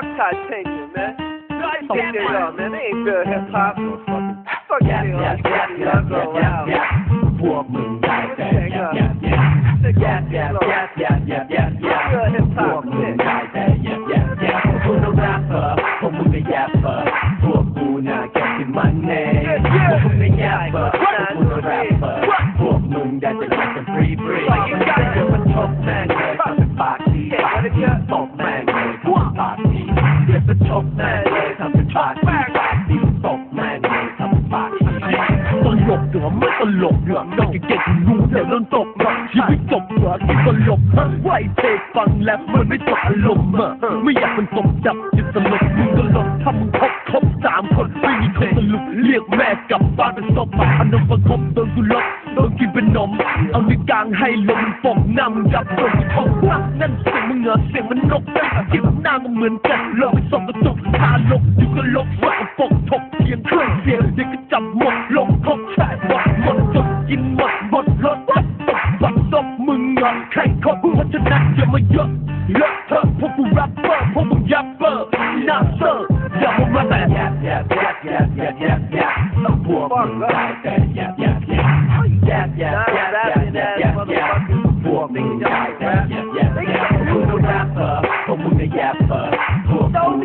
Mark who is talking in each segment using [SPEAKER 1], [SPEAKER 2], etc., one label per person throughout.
[SPEAKER 1] Fuck titanium, man. Fuck that man. They ain't good hip hop. Fuck
[SPEAKER 2] that up. Y'all go out. Walk me right back. Yeah, yeah, yeah, yeah, yeah, yeah, yeah, yeah.
[SPEAKER 1] Real hip hop shit.
[SPEAKER 2] Like you เดี๋ยวมันชกแม่เลยทำเป็นปากดีปากดีตบแม่เลยทำเป็นปากตลก
[SPEAKER 3] เหรอไม่ตลกเหรอไม่เก่งๆรู้แต่เรื่องตกหรอกชีวิตจบเหรอที่ตลกฮะไหวเทฟังแล้วมันไม่ตกอารมณ์อะไม่อยากเป็นตกจับจะตลกมึงตลกถ้ามึงครบครบสามคนไม่มีคนสรุปเรียกแม่กลับบ้านเป็นศพอันนมประคบโดนกูล็อกลางให้ลมปกหน้ามึงยับ
[SPEAKER 2] ដល់គីបនំអនុកាងឲ្យលំពងណាំចាប់ព្រមផងណាស់នឹងស្មងើស្មនុកតែគីបណាងមិនតែលោកសំទុកថាលោកយុគលោកវ៉ាពកធប់ធៀងខ្លួនជាទីកចាំមកលោកខកឆែកបាត់មុនទុកគិនមកបាត់លត់បាត់បាត់ទុកមឹងងខែខកគុំចិត្តណាស់យកមកយកលោកធ្វើពុករាប់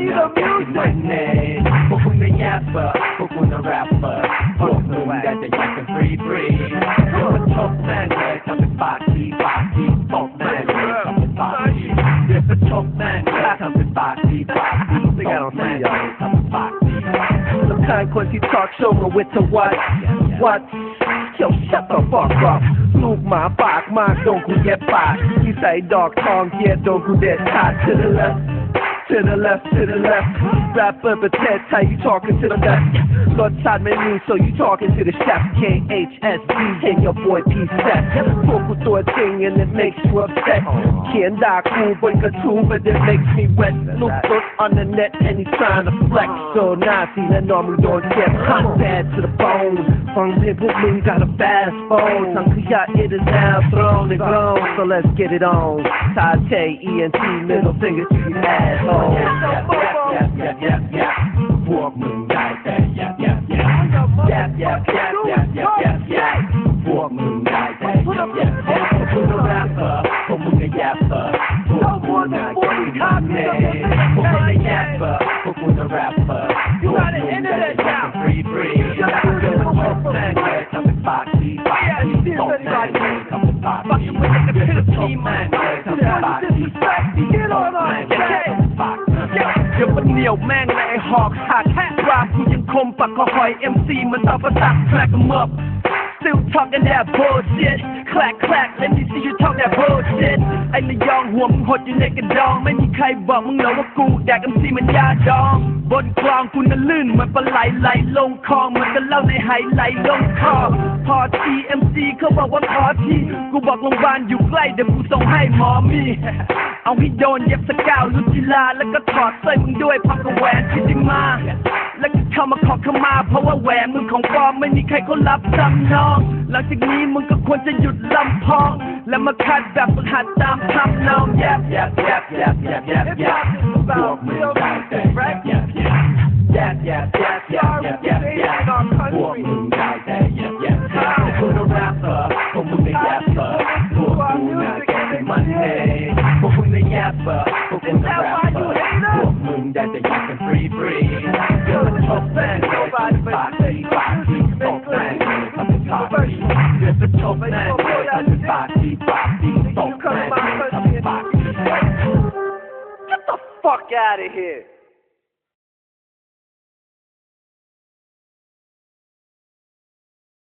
[SPEAKER 2] see now the music. Money. Hakuna yapper, hakuna rapper. Both know that they like a free free. You're a tough man, man. Come and boxy, boxy, tough man, man. Come and boxy. There's a tough man, man. Come and boxy,
[SPEAKER 1] boxy, tough man, man. Come and boxy. Sometimes Quincy talks over with the what? What? Yo, shut the fuck up. Snoop my back, my don't go get back. He say dog tongue, yeah, don't go that hot to the left to the left, to the left. Stop up a tat, how you talking to the left? So you talking to the chef. KHSD and your boy P. Seth. Vocal a thing and it makes you upset. Can't die cool, but cartoon, but it makes me wet. Look up on the net and he's trying to flex. So nasty, that normally don't get hot bad to the bone. From here with me, got a fast phone. Tongue got it is now thrown and grown. So let's get it on. Tate, ENT, middle finger to your asshole.
[SPEAKER 2] stop me. Before the yapper, before the rapper, you got an internet now. Free, free. You're
[SPEAKER 1] not a real man. Come and foxy, foxy, foxy, come and foxy. Fucking with the pitiful man. Come and foxy, foxy, get on us, foxy. You're a neo man, and I ain't hog hot. Rat, you can come back, a MC, man, Still talking that bullshit clack clack let me see you talk that bullshit ไอ้ระยองหัวมึงหดอยู่ในกระดอง ไม่มีใครบอกมึงหรอกว่ากูแดก MC มันยาดอง บนคลองกูน่ะลื่นเหมือนปลาไหลไหลลงคลองเหมันก็เล่าในไหไหลลงคอพอที MC เขาบอกว่าขอทีกูบอกโรงพยาบาลอยู่ใกล้เดี๋ยวกูส่งให้หมอมี เอาให้โดนเย็บสกาวลุจิลาแล้วก็ถอดสร้อยมึงด้วยพักกบแหวนที่ด้มา แล้วก็เข้ามาขอขมา เพราะว่าแหวนมึงของปลอมไม่มีใครเขารับจำนอง หลังจากนี้มึงก็ควรจะหยุดลำพอง และมาคัดแบบฝึกหัดตามคำนองแยบ
[SPEAKER 2] แยบแยบแยบแยบแยบแยบพวกมึงได้แต่แยบแยบแยบแยบแยบแยบแยบแยบแยบพวกมึงได้แต่แยบแยบแยบพวกมึงแรปเปอร์พวกมึงได้แยบเปอร์พวกกูน่ะแค่เป็นมันเน่พวกมึงได้แยบเปอร์พวกมึงได้แรปเปอร์พวกมึงได้แต่แยบกันฟรีฟรี
[SPEAKER 1] Get the fuck out of here.